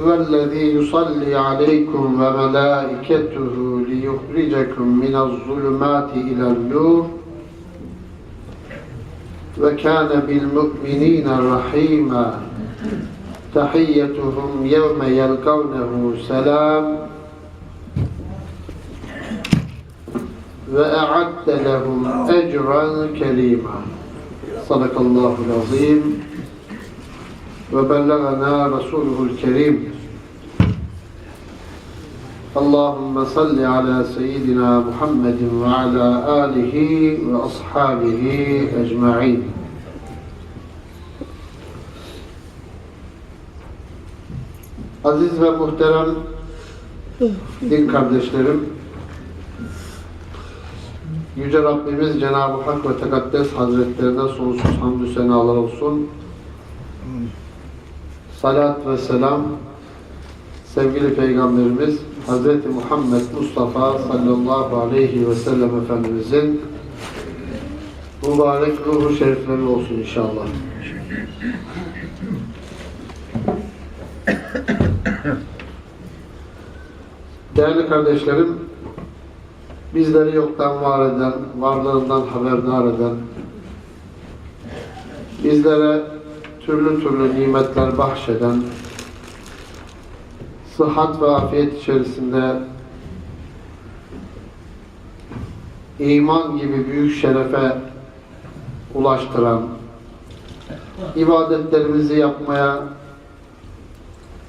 هو الذي يصلي عليكم وملائكته ليخرجكم من الظلمات إلى النور. وكان بالمؤمنين رحيما. تحيتهم يوم يلقونه سلام. وأعد لهم أجرا كريما. صدق الله العظيم. وبلغنا رسوله الكريم اللهم صل على سيدنا محمد وعلى آله وأصحابه أجمعين Aziz ve muhterem din kardeşlerim, Yüce Rabbimiz Cenab-ı Hak ve Tekaddes Hazretlerine sonsuz hamdü senalar olsun. Salat ve selam sevgili Peygamberimiz Hz. Muhammed Mustafa sallallahu aleyhi ve sellem Efendimizin mübarek ruhu şerifleri olsun inşallah. Değerli kardeşlerim, bizleri yoktan var eden, varlığından haberdar eden, bizlere türlü türlü nimetler bahşeden, sıhhat ve afiyet içerisinde iman gibi büyük şerefe ulaştıran, ibadetlerimizi yapmaya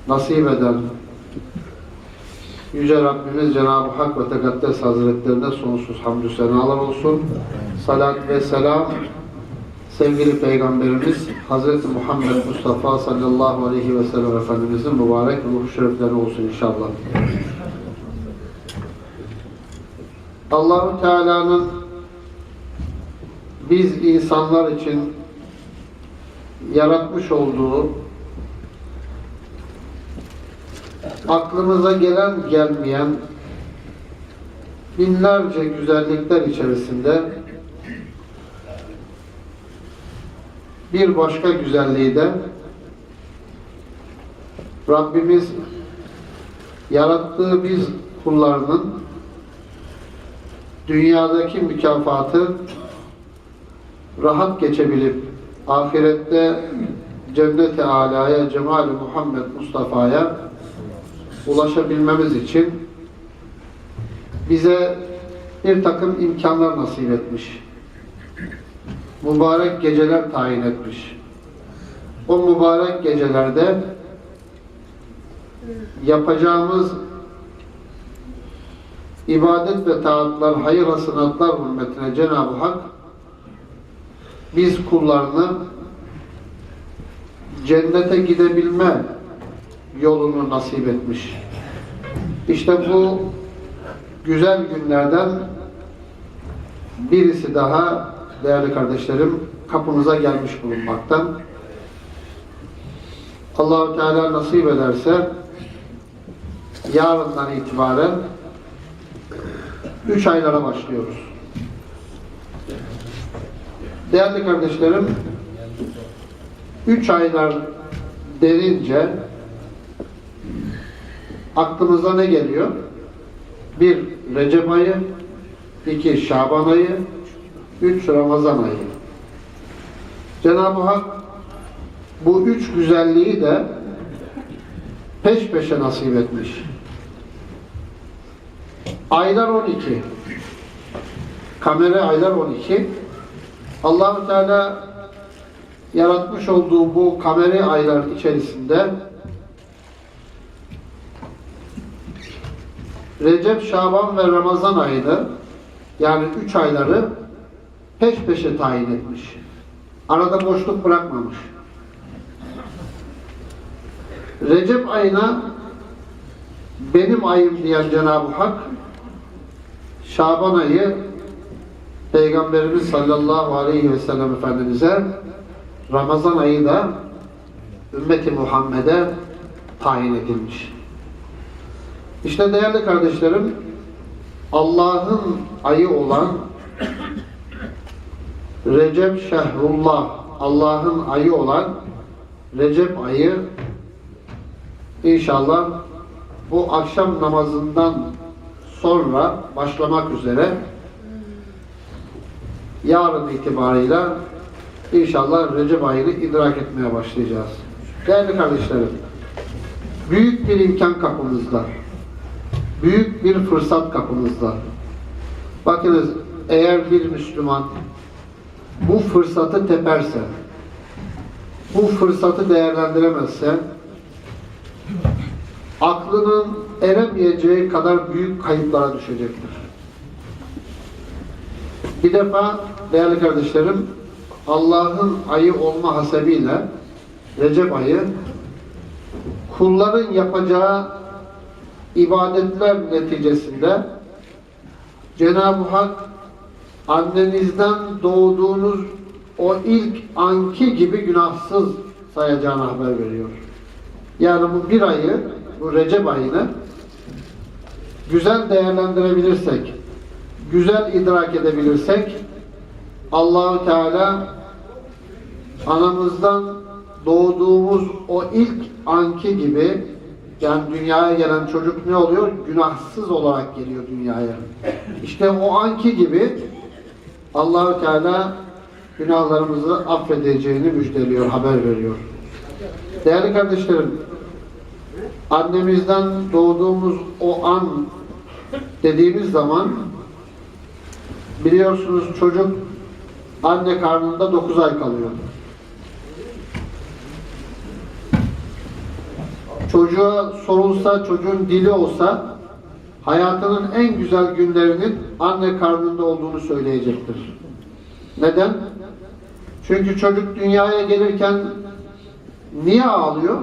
nasip eden Yüce Rabbimiz Cenab-ı Hak ve Tekaddes Hazretlerine sonsuz hamdü senalar olsun. Salat ve selam sevgili Peygamberimiz Hz. Muhammed Mustafa sallallahu aleyhi ve sellem Efendimizin mübarek ruhu şerifleri olsun inşallah. Allahu Teala'nın biz insanlar için yaratmış olduğu aklımıza gelen gelmeyen binlerce güzellikler içerisinde bir başka güzelliği de Rabbimiz yarattığı biz kullarının dünyadaki mükafatı rahat geçebilip ahirette cennet-i alaya cemal-i Muhammed Mustafa'ya ulaşabilmemiz için bize bir takım imkanlar nasip etmiş. Mübarek geceler tayin etmiş. O mübarek gecelerde yapacağımız ibadet ve taatlar, hayır hasenatlar hürmetine Cenab-ı Hak biz kullarını cennete gidebilme yolunu nasip etmiş. İşte bu güzel günlerden birisi daha değerli kardeşlerim kapımıza gelmiş bulunmaktan. Allahu Teala nasip ederse yarından itibaren üç aylara başlıyoruz. Değerli kardeşlerim üç aylar denince aklımıza ne geliyor? Bir, Recep ayı, iki, Şaban ayı, üç, Ramazan ayı. Cenab-ı Hak bu üç güzelliği de peş peşe nasip etmiş. Aylar 12. Kamera aylar 12. Allahu Teala yaratmış olduğu bu kamera aylar içerisinde Recep, Şaban ve Ramazan ayını yani üç ayları peş peşe tayin etmiş. Arada boşluk bırakmamış. Recep ayına benim ayım diyen Cenab-ı Hak Şaban ayı Peygamberimiz sallallahu aleyhi ve sellem Efendimiz'e Ramazan ayı da ümmeti Muhammed'e tayin edilmiş. İşte değerli kardeşlerim Allah'ın ayı olan Recep Şehrullah Allah'ın ayı olan Recep ayı inşallah bu akşam namazından sonra başlamak üzere yarın itibarıyla inşallah Recep ayını idrak etmeye başlayacağız. Değerli kardeşlerim, büyük bir imkan kapımızda. Büyük bir fırsat kapımızda. Bakınız eğer bir Müslüman bu fırsatı teperse, bu fırsatı değerlendiremezse, aklının eremeyeceği kadar büyük kayıplara düşecektir. Bir defa değerli kardeşlerim, Allah'ın ayı olma hasebiyle Recep ayı kulların yapacağı ibadetler neticesinde Cenab-ı Hak annenizden doğduğunuz o ilk anki gibi günahsız sayacağını haber veriyor. Yani bu bir ayı, bu Recep ayını güzel değerlendirebilirsek, güzel idrak edebilirsek Allahu Teala anamızdan doğduğumuz o ilk anki gibi yani dünyaya gelen çocuk ne oluyor? Günahsız olarak geliyor dünyaya. İşte o anki gibi Allahu Teala günahlarımızı affedeceğini müjdeliyor, haber veriyor. Değerli kardeşlerim, annemizden doğduğumuz o an dediğimiz zaman biliyorsunuz çocuk anne karnında 9 ay kalıyor. Çocuğa sorulsa, çocuğun dili olsa hayatının en güzel günlerinin anne karnında olduğunu söyleyecektir. Neden? Çünkü çocuk dünyaya gelirken niye ağlıyor?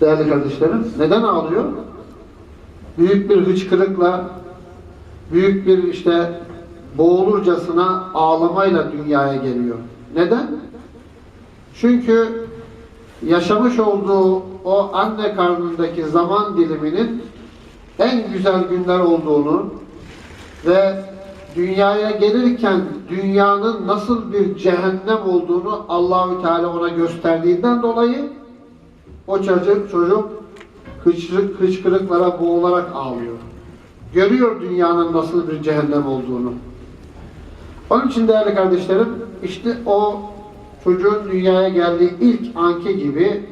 Değerli kardeşlerim, neden ağlıyor? Büyük bir hıçkırıkla, büyük bir işte boğulurcasına ağlamayla dünyaya geliyor. Neden? Çünkü yaşamış olduğu o anne karnındaki zaman diliminin en güzel günler olduğunu ve dünyaya gelirken dünyanın nasıl bir cehennem olduğunu Allahü Teala ona gösterdiğinden dolayı o çocuk çocuk hıçkırık, hıçkırıklara boğularak ağlıyor. Görüyor dünyanın nasıl bir cehennem olduğunu. Onun için değerli kardeşlerim işte o çocuğun dünyaya geldiği ilk anki gibi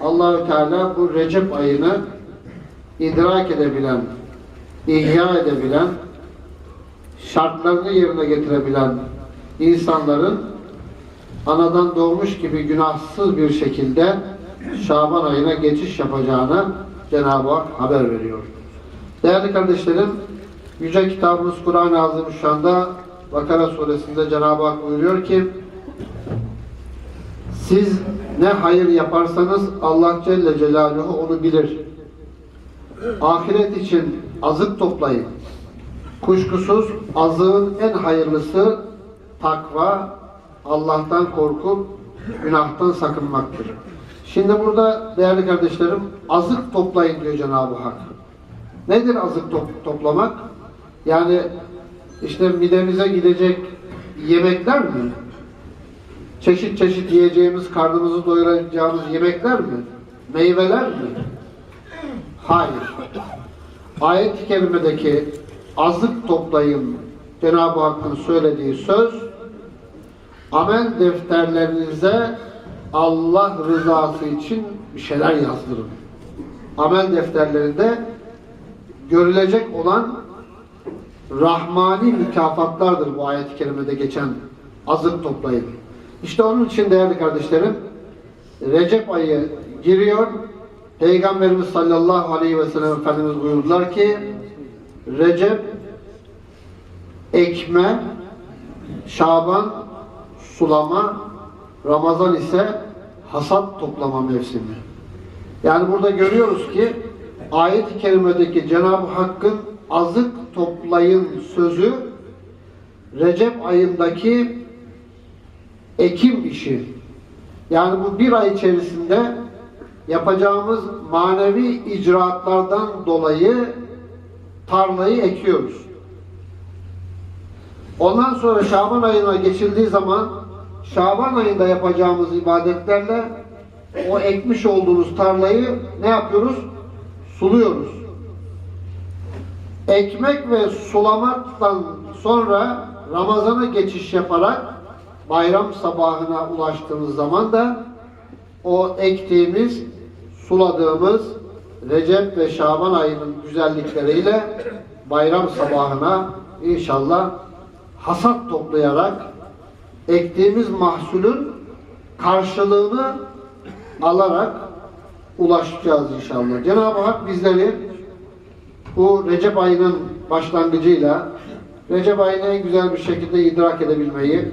Allahü Teala bu Recep ayını idrak edebilen, ihya edebilen, şartlarını yerine getirebilen insanların anadan doğmuş gibi günahsız bir şekilde Şaban ayına geçiş yapacağını Cenab-ı Hak haber veriyor. Değerli kardeşlerim, Yüce kitabımız Kur'an-ı Azimüşşan'da Bakara suresinde Cenab-ı Hak buyuruyor ki siz ne hayır yaparsanız Allah Celle Celaluhu onu bilir. Ahiret için azık toplayın. Kuşkusuz azığın en hayırlısı takva, Allah'tan korkup günahtan sakınmaktır. Şimdi burada değerli kardeşlerim azık toplayın diyor Cenab-ı Hak. Nedir azık top- toplamak? Yani işte midemize gidecek yemekler mi? Çeşit çeşit yiyeceğimiz, karnımızı doyuracağımız yemekler mi? Meyveler mi? Hayır. Ayet-i kerimedeki azık toplayın Cenab-ı Hakk'ın söylediği söz amel defterlerinize Allah rızası için bir şeyler yazdırın. Amel defterlerinde görülecek olan rahmani mükafatlardır bu ayet-i kerimede geçen azık toplayın. İşte onun için değerli kardeşlerim Recep ayı giriyor. Peygamberimiz sallallahu aleyhi ve sellem Efendimiz buyurdular ki Recep ekme Şaban sulama Ramazan ise hasat toplama mevsimi. Yani burada görüyoruz ki ayet-i kerimedeki Cenab-ı Hakk'ın azık toplayın sözü Recep ayındaki ekim işi. Yani bu bir ay içerisinde yapacağımız manevi icraatlardan dolayı tarlayı ekiyoruz. Ondan sonra Şaban ayına geçildiği zaman Şaban ayında yapacağımız ibadetlerle o ekmiş olduğumuz tarlayı ne yapıyoruz? Suluyoruz. Ekmek ve sulamaktan sonra Ramazan'a geçiş yaparak bayram sabahına ulaştığımız zaman da o ektiğimiz, suladığımız Recep ve Şaban ayının güzellikleriyle bayram sabahına inşallah hasat toplayarak ektiğimiz mahsulün karşılığını alarak ulaşacağız inşallah. Cenab-ı Hak bizleri bu Recep ayının başlangıcıyla Recep ayını en güzel bir şekilde idrak edebilmeyi,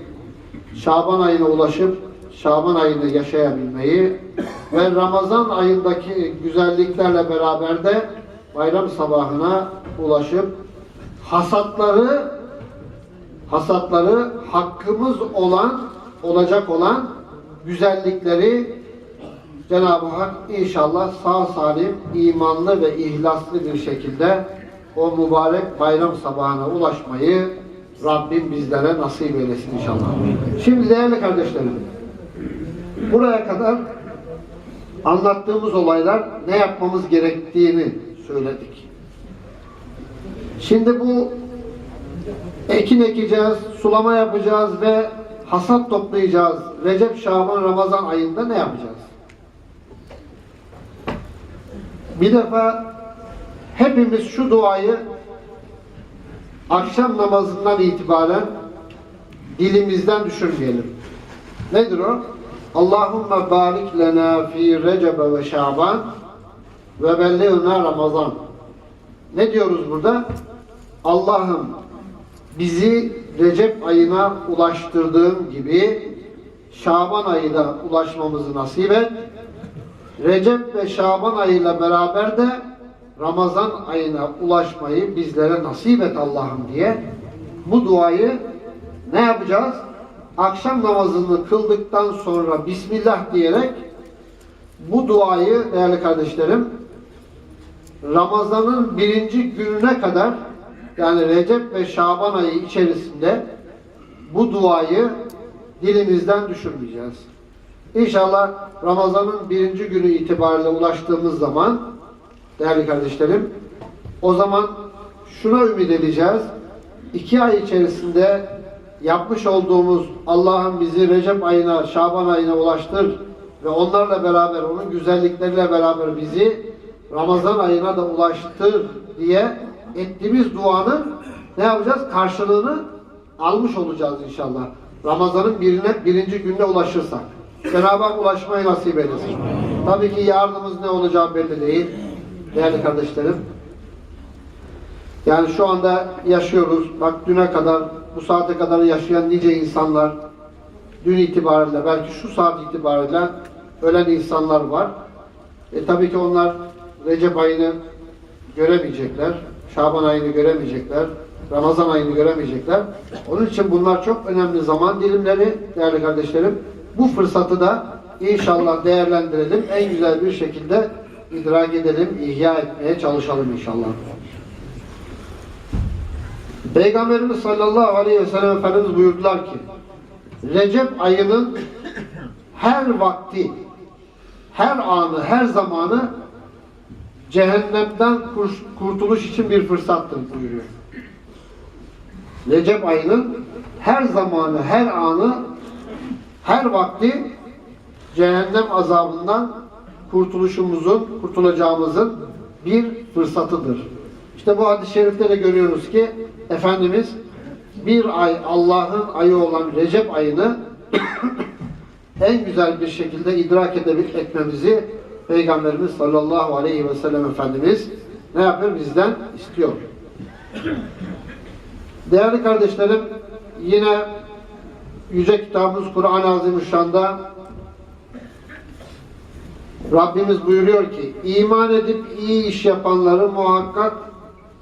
Şaban ayına ulaşıp Şaban ayını yaşayabilmeyi ve Ramazan ayındaki güzelliklerle beraber de bayram sabahına ulaşıp hasatları hasatları hakkımız olan olacak olan güzellikleri Cenab-ı Hak inşallah sağ salim, imanlı ve ihlaslı bir şekilde o mübarek bayram sabahına ulaşmayı Rabbim bizlere nasip eylesin inşallah. Şimdi değerli kardeşlerim, buraya kadar anlattığımız olaylar ne yapmamız gerektiğini söyledik. Şimdi bu ekin ekeceğiz, sulama yapacağız ve hasat toplayacağız. Recep, Şaban, Ramazan ayında ne yapacağız? Bir defa hepimiz şu duayı akşam namazından itibaren dilimizden düşürmeyelim. Nedir o? Allahümme barik lena fi recebe ve şaban ve belliğna ramazan. Ne diyoruz burada? Allah'ım bizi Recep ayına ulaştırdığın gibi Şaban ayına ulaşmamızı nasip et. Recep ve Şaban ayıyla beraber de Ramazan ayına ulaşmayı bizlere nasip et Allah'ım diye bu duayı ne yapacağız? Akşam namazını kıldıktan sonra Bismillah diyerek bu duayı değerli kardeşlerim Ramazan'ın birinci gününe kadar yani Recep ve Şaban ayı içerisinde bu duayı dilimizden düşürmeyeceğiz. İnşallah Ramazan'ın birinci günü itibariyle ulaştığımız zaman değerli kardeşlerim o zaman şuna ümit edeceğiz. İki ay içerisinde yapmış olduğumuz Allah'ın bizi Recep ayına, Şaban ayına ulaştır ve onlarla beraber, onun güzellikleriyle beraber bizi Ramazan ayına da ulaştır diye ettiğimiz duanın ne yapacağız? Karşılığını almış olacağız inşallah. Ramazan'ın birine, birinci gününe ulaşırsak. Cenab-ı Hak ulaşmayı nasip eylesin. Tabii ki yardımımız ne olacağı belli değil. Değerli kardeşlerim. Yani şu anda yaşıyoruz. Bak düne kadar, bu saate kadar yaşayan nice insanlar dün itibariyle, belki şu saat itibariyle ölen insanlar var. E tabii ki onlar Recep ayını göremeyecekler. Şaban ayını göremeyecekler. Ramazan ayını göremeyecekler. Onun için bunlar çok önemli zaman dilimleri değerli kardeşlerim. Bu fırsatı da inşallah değerlendirelim. En güzel bir şekilde idrak edelim, ihya etmeye çalışalım inşallah. Peygamberimiz sallallahu aleyhi ve sellem Efendimiz buyurdular ki Recep ayının her vakti, her anı, her zamanı cehennemden kurtuluş için bir fırsattır buyuruyor. Recep ayının her zamanı, her anı, her vakti cehennem azabından kurtuluşumuzun, kurtulacağımızın bir fırsatıdır. İşte bu hadis-i şerifte de görüyoruz ki Efendimiz bir ay Allah'ın ayı olan Recep ayını en güzel bir şekilde idrak edebil etmemizi Peygamberimiz sallallahu aleyhi ve sellem Efendimiz ne yapıyor? Bizden istiyor. Değerli kardeşlerim yine Yüce kitabımız Kur'an-ı Azimüşşan'da Rabbimiz buyuruyor ki iman edip iyi iş yapanları muhakkak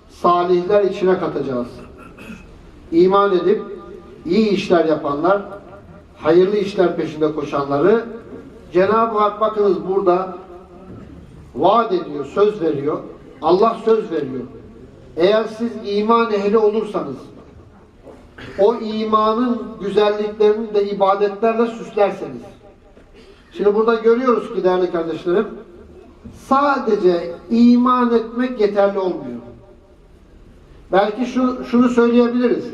salihler içine katacağız. İman edip iyi işler yapanlar, hayırlı işler peşinde koşanları Cenab-ı Hak bakınız burada vaat ediyor, söz veriyor. Allah söz veriyor. Eğer siz iman ehli olursanız o imanın güzelliklerini de ibadetlerle süslerseniz. Şimdi burada görüyoruz ki değerli kardeşlerim sadece iman etmek yeterli olmuyor. Belki şu, şunu söyleyebiliriz.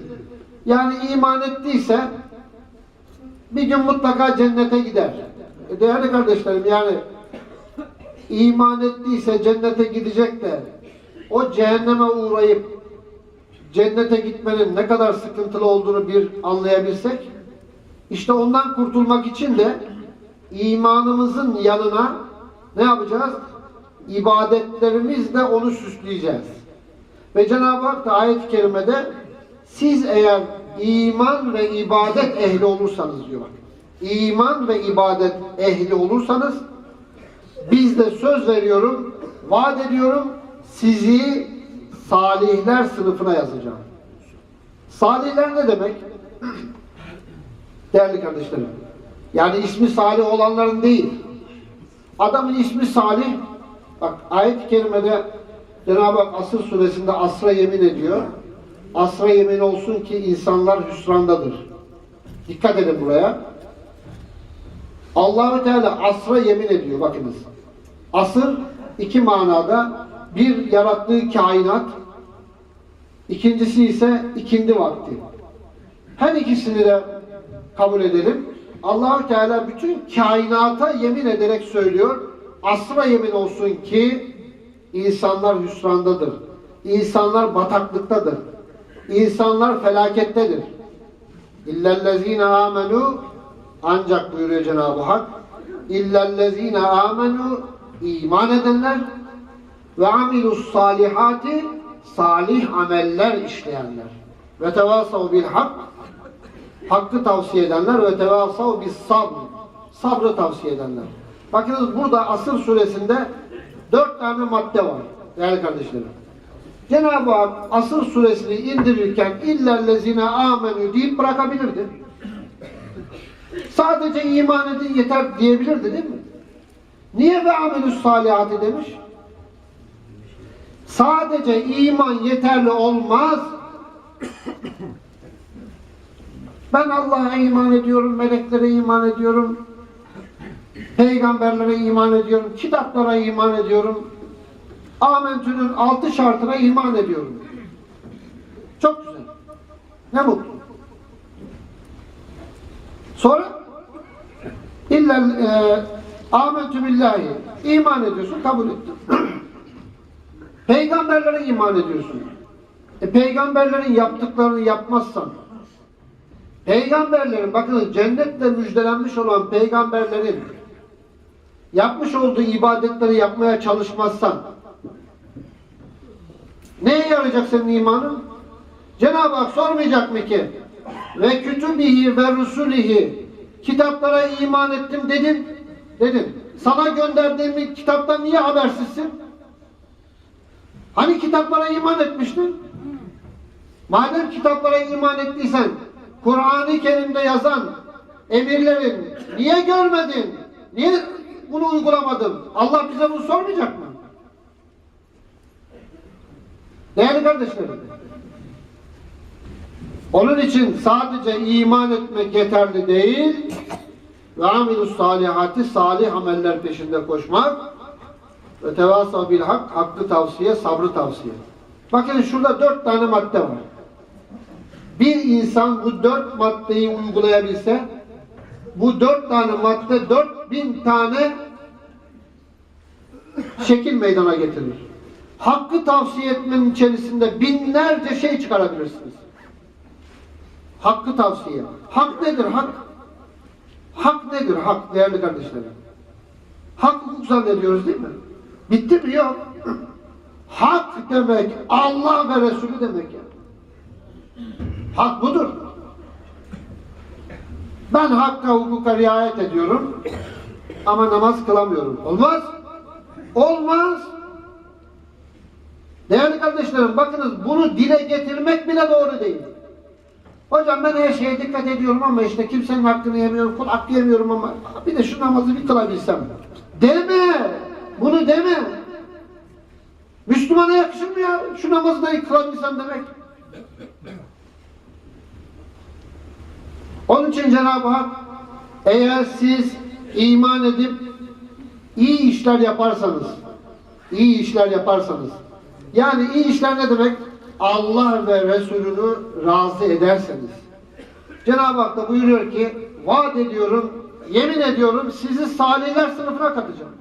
Yani iman ettiyse bir gün mutlaka cennete gider. E değerli kardeşlerim yani iman ettiyse cennete gidecek de o cehenneme uğrayıp cennete gitmenin ne kadar sıkıntılı olduğunu bir anlayabilsek işte ondan kurtulmak için de imanımızın yanına ne yapacağız? İbadetlerimizle onu süsleyeceğiz. Ve Cenab-ı Hak da ayet-i kerimede siz eğer iman ve ibadet ehli olursanız diyor. İman ve ibadet ehli olursanız biz de söz veriyorum, vaat ediyorum sizi salihler sınıfına yazacağım. Salihler ne demek? Değerli kardeşlerim. Yani ismi Salih olanların değil. Adamın ismi Salih. Bak ayet-i kerimede Cenab-ı Hak Asır suresinde asra yemin ediyor. Asra yemin olsun ki insanlar hüsrandadır. Dikkat edin buraya. Allahü Teala asra yemin ediyor bakınız. Asır iki manada bir yarattığı kainat ikincisi ise ikindi vakti. Her ikisini de kabul edelim. Allahü Teala bütün kainata yemin ederek söylüyor. Asra yemin olsun ki insanlar hüsrandadır. İnsanlar bataklıktadır. İnsanlar felakettedir. İllellezine amenu ancak buyuruyor Cenab-ı Hak İllellezine amenu iman edenler ve amilus salihati salih ameller işleyenler ve tevasav bil hak hakkı tavsiye edenler ve tevasav bis sabr sabrı tavsiye edenler. Bakınız burada Asır suresinde dört tane madde var değerli kardeşlerim. Cenab-ı Hak Asır suresini indirirken illellezine amenü deyip bırakabilirdi. Sadece iman edin yeter diyebilirdi değil mi? Niye ve amelüs salihati demiş? Sadece iman yeterli olmaz. Ben Allah'a iman ediyorum, meleklere iman ediyorum, peygamberlere iman ediyorum, kitaplara iman ediyorum. Amentü'nün altı şartına iman ediyorum. Çok güzel. Ne mutlu. Sonra illa e, amentü billahi iman ediyorsun, kabul ettin. Peygamberlere iman ediyorsun. E, peygamberlerin yaptıklarını yapmazsan peygamberlerin bakın cennetle müjdelenmiş olan peygamberlerin yapmış olduğu ibadetleri yapmaya çalışmazsan neye yarayacak senin imanın? Cenab-ı Hak sormayacak mı ki ve kütübihi ve rusulihi kitaplara iman ettim dedin dedin. Sana gönderdiğim kitaptan niye habersizsin? Hani kitaplara iman etmiştin? Madem kitaplara iman ettiysen Kur'an-ı Kerim'de yazan emirlerin niye görmedin? Niye bunu uygulamadın? Allah bize bunu sormayacak mı? Değerli kardeşlerim. Onun için sadece iman etmek yeterli değil ve amilus salihati salih ameller peşinde koşmak ve tevasa bil hak hakkı tavsiye, sabrı tavsiye. Bakın şurada dört tane madde var. Bir insan bu dört maddeyi uygulayabilse bu dört tane madde dört bin tane şekil meydana getirir. Hakkı tavsiye etmenin içerisinde binlerce şey çıkarabilirsiniz. Hakkı tavsiye. Hak nedir? Hak. Hak nedir? Hak değerli kardeşlerim. Hak hukuk zannediyoruz değil mi? Bitti mi? Yok. Hak demek Allah ve Resulü demek ya. Hak budur. Ben hakka hukuka riayet ediyorum. ama namaz kılamıyorum. Olmaz. Olmaz. Değerli kardeşlerim bakınız bunu dile getirmek bile doğru değil. Hocam ben her şeye dikkat ediyorum ama işte kimsenin hakkını yemiyorum, kul hakkı yemiyorum ama bir de şu namazı bir kılabilsem. Deme! Bunu deme! Müslümana yakışır mı ya? Şu namazı da kılabilsem demek. Onun için Cenab-ı Hak eğer siz iman edip iyi işler yaparsanız iyi işler yaparsanız yani iyi işler ne demek? Allah ve Resulünü razı ederseniz Cenab-ı Hak da buyuruyor ki vaat ediyorum, yemin ediyorum sizi salihler sınıfına katacağım.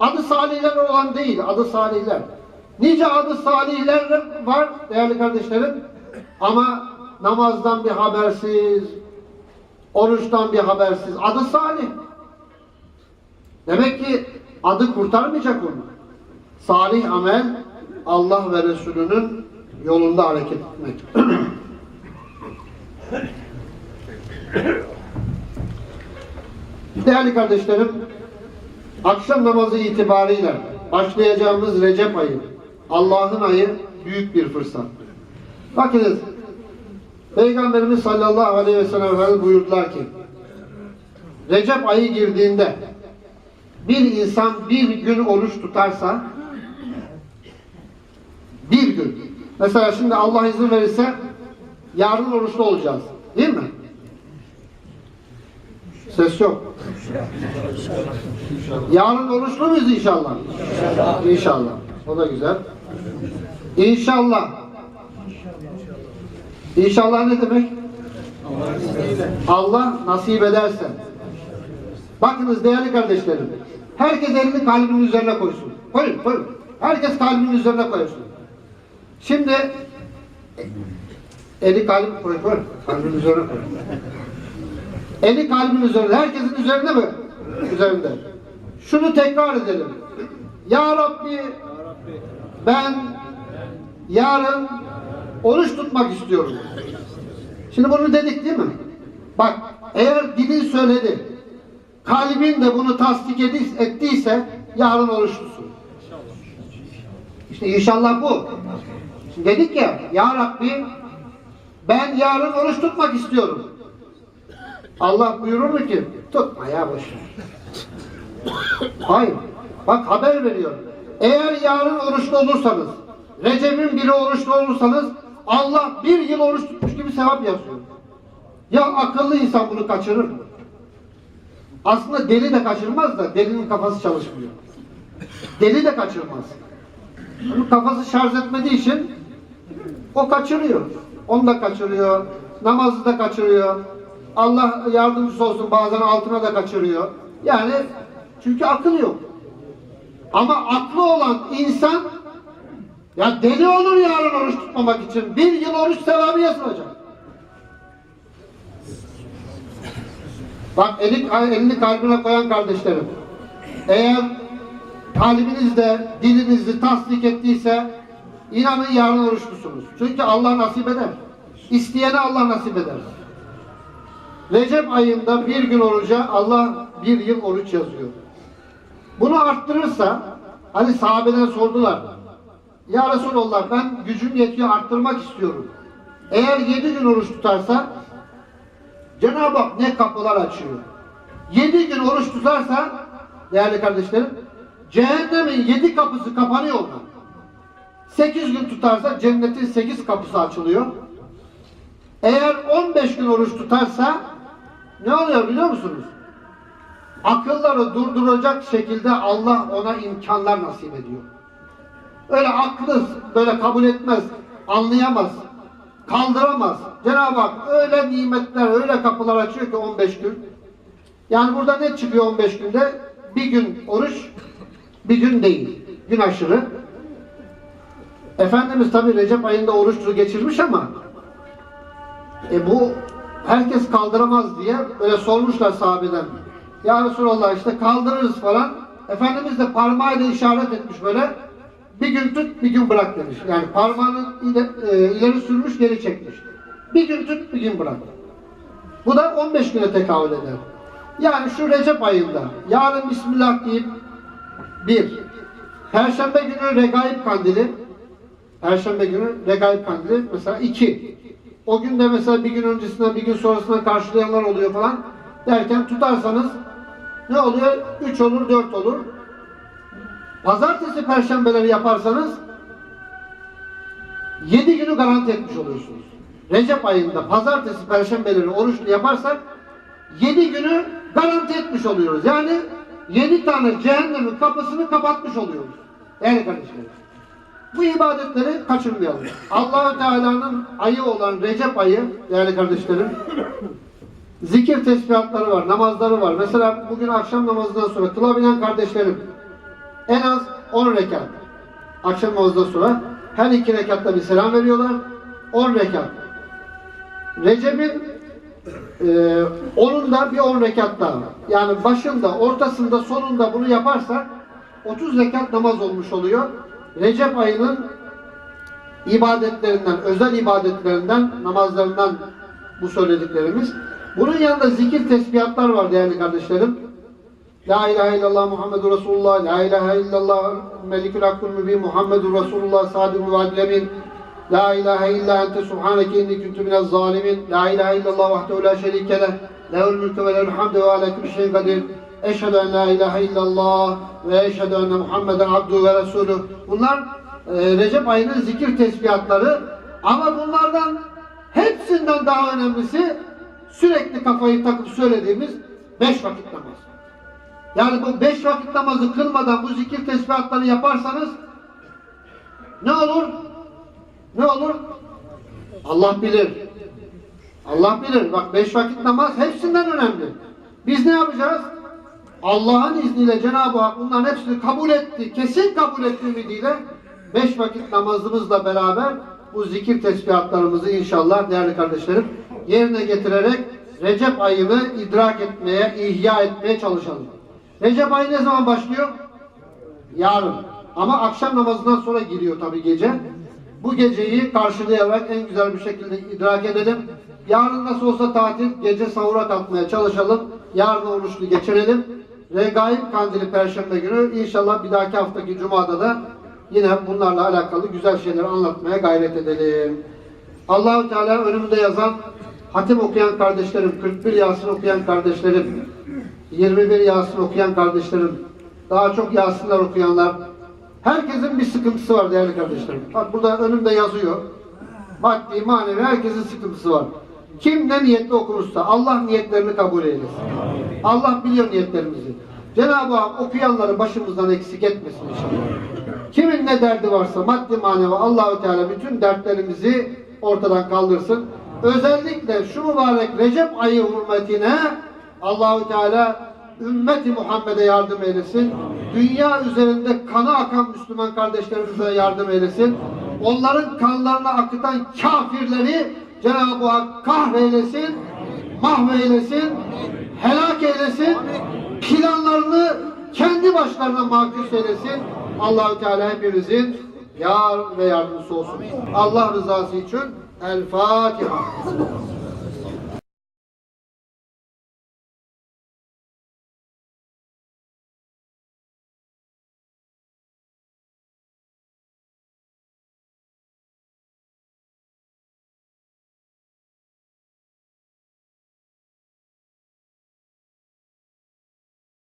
Adı salihler olan değil, adı salihler. Nice adı salihler var değerli kardeşlerim. Ama namazdan bir habersiz, oruçtan bir habersiz. Adı salih. Demek ki adı kurtarmayacak onu. Salih amel Allah ve Resulünün yolunda hareket etmek. Değerli kardeşlerim, akşam namazı itibariyle başlayacağımız Recep ayı, Allah'ın ayı büyük bir fırsat. Bakınız, Peygamberimiz sallallahu aleyhi ve sellem buyurdular ki, Recep ayı girdiğinde bir insan bir gün oruç tutarsa bir gün. Mesela şimdi Allah izin verirse yarın oruçlu olacağız. Değil mi? Ses yok. Yarın oruçlu muyuz? İnşallah. İnşallah. O da güzel. İnşallah. İnşallah ne demek? Allah nasip ederse. Bakınız değerli kardeşlerim. Herkes elini kalbinin üzerine koysun. Koyun, koyun. Herkes kalbinin üzerine koysun. Şimdi eli kalp koy, koy. Kalbin üzerine koy. Eli kalbin üzerinde. Herkesin üzerinde mi? Üzerinde. Şunu tekrar edelim. Ya Rabbi ben yarın oruç tutmak istiyorum. Şimdi bunu dedik değil mi? Bak eğer dilin söyledi, kalbin de bunu tasdik ettiyse yarın oruç tutsun. İşte inşallah bu. Şimdi dedik ya, Ya Rabbi ben yarın oruç tutmak istiyorum. Allah buyurur mu ki tutma ya boş ver. Hayır. Bak haber veriyor. Eğer yarın oruçlu olursanız, Recep'in biri oruçlu olursanız Allah bir yıl oruç tutmuş gibi sevap yazıyor. Ya akıllı insan bunu kaçırır mı? Aslında deli de kaçırmaz da delinin kafası çalışmıyor. Deli de kaçırmaz. Onun kafası şarj etmediği için o kaçırıyor. Onu da kaçırıyor. Namazı da kaçırıyor. Allah yardımcısı olsun bazen altına da kaçırıyor. Yani çünkü akıl yok. Ama aklı olan insan ya deli olur yarın oruç tutmamak için. Bir yıl oruç sevabı yazılacak. Bak eli, elini kalbine koyan kardeşlerim. Eğer kalbinizde, dilinizi tasdik ettiyse inanın yarın oruçlusunuz. Çünkü Allah nasip eder. İsteyene Allah nasip eder. Recep ayında bir gün oruca Allah bir yıl oruç yazıyor. Bunu arttırırsa hani sahabeden sordular. Ya Resulallah ben gücüm yetiyor arttırmak istiyorum. Eğer yedi gün oruç tutarsa Cenab-ı Hak ne kapılar açıyor. Yedi gün oruç tutarsa değerli kardeşlerim cehennemin yedi kapısı kapanıyor ona. Sekiz gün tutarsa cennetin sekiz kapısı açılıyor. Eğer 15 gün oruç tutarsa ne oluyor biliyor musunuz? Akılları durduracak şekilde Allah ona imkanlar nasip ediyor. Öyle aklı böyle kabul etmez, anlayamaz, kaldıramaz. Cenab-ı Hak öyle nimetler, öyle kapılar açıyor ki 15 gün. Yani burada ne çıkıyor 15 günde? Bir gün oruç, bir gün değil. Gün aşırı. Efendimiz tabi Recep ayında oruçlu geçirmiş ama e bu herkes kaldıramaz diye böyle sormuşlar sahabeden. Ya Resulallah işte kaldırırız falan. Efendimiz de parmağıyla işaret etmiş böyle. Bir gün tut, bir gün bırak demiş. Yani parmağını e, ileri sürmüş, geri çekmiş. Bir gün tut, bir gün bırak. Bu da 15 güne tekabül eder. Yani şu Recep ayında yarın Bismillah deyip bir, Perşembe günü Regaib Kandili Perşembe günü Regaib Kandili mesela iki. O gün de mesela bir gün öncesinden bir gün sonrasından karşılayanlar oluyor falan derken tutarsanız ne oluyor? Üç olur, dört olur. Pazartesi, perşembeleri yaparsanız yedi günü garanti etmiş oluyorsunuz. Recep ayında pazartesi, perşembeleri oruçlu yaparsak yedi günü garanti etmiş oluyoruz. Yani yedi tane cehennemin kapısını kapatmış oluyoruz. Değerli kardeşlerim. Bu ibadetleri kaçırmayalım. Allahü Teala'nın ayı olan Recep ayı değerli kardeşlerim zikir tesbihatları var, namazları var. Mesela bugün akşam namazından sonra kılabilen kardeşlerim en az 10 rekat akşam namazından sonra her iki rekatta bir selam veriyorlar. 10 rekat. Recep'in e, onun da bir 10 rekat daha. Yani başında, ortasında, sonunda bunu yaparsak 30 rekat namaz olmuş oluyor. Recep ayının ibadetlerinden, özel ibadetlerinden, namazlarından bu söylediklerimiz. Bunun yanında zikir tesbihatlar var değerli kardeşlerim. La ilahe illallah Muhammedur Resulullah, La ilahe illallah Melikül Hakkul Mübin Muhammedur Resulullah Sadık Muadlemin, La ilahe illa ente subhaneke inni kuntu minez zalimin, La ilahe illallah vahdehu la şerike leh, lehul mülkü ve lehul hamdu ve kulli şeyin kadir. Eşhedü en la ilahe illallah ve eşhedü enne Muhammeden abduhu ve resulü. Bunlar e, Recep ayının zikir tesbihatları ama bunlardan hepsinden daha önemlisi sürekli kafayı takıp söylediğimiz beş vakit namaz. Yani bu beş vakit namazı kılmadan bu zikir tesbihatları yaparsanız ne olur? Ne olur? Allah bilir. Allah bilir. Bak beş vakit namaz hepsinden önemli. Biz ne yapacağız? Allah'ın izniyle Cenab-ı Hak bunların hepsini kabul etti. Kesin kabul etti ümidiyle beş vakit namazımızla beraber bu zikir tesbihatlarımızı inşallah değerli kardeşlerim yerine getirerek Recep ayını idrak etmeye, ihya etmeye çalışalım. Recep ayı ne zaman başlıyor? Yarın. Ama akşam namazından sonra giriyor tabi gece. Bu geceyi karşılayarak en güzel bir şekilde idrak edelim. Yarın nasıl olsa tatil, gece sahura kalkmaya çalışalım. Yarın oruçlu geçirelim. Regaib Kandili Perşembe günü inşallah bir dahaki haftaki Cuma'da da yine bunlarla alakalı güzel şeyler anlatmaya gayret edelim. Allahu Teala önümde yazan hatim okuyan kardeşlerim, 41 Yasin okuyan kardeşlerim, 21 Yasin okuyan kardeşlerim, daha çok Yasinler okuyanlar, herkesin bir sıkıntısı var değerli kardeşlerim. Bak burada önümde yazıyor. Maddi, manevi herkesin sıkıntısı var. Kim ne niyetle okursa Allah niyetlerini kabul eylesin. Allah biliyor niyetlerimizi. Cenab-ı Hak okuyanları başımızdan eksik etmesin inşallah. Kimin ne derdi varsa maddi manevi Allahü Teala bütün dertlerimizi ortadan kaldırsın. Özellikle şu mübarek Recep ayı hürmetine Allahü Teala ümmeti Muhammed'e yardım eylesin. Dünya üzerinde kanı akan Müslüman kardeşlerimize yardım eylesin. Onların kanlarını akıtan kafirleri Cenab-ı Hak kahreylesin, mahveylesin, helak eylesin. Planlarını kendi başlarına mahkus eylesin. Allahü Teala hepimizin yar ve yardımcısı olsun. Allah rızası için El Fatiha.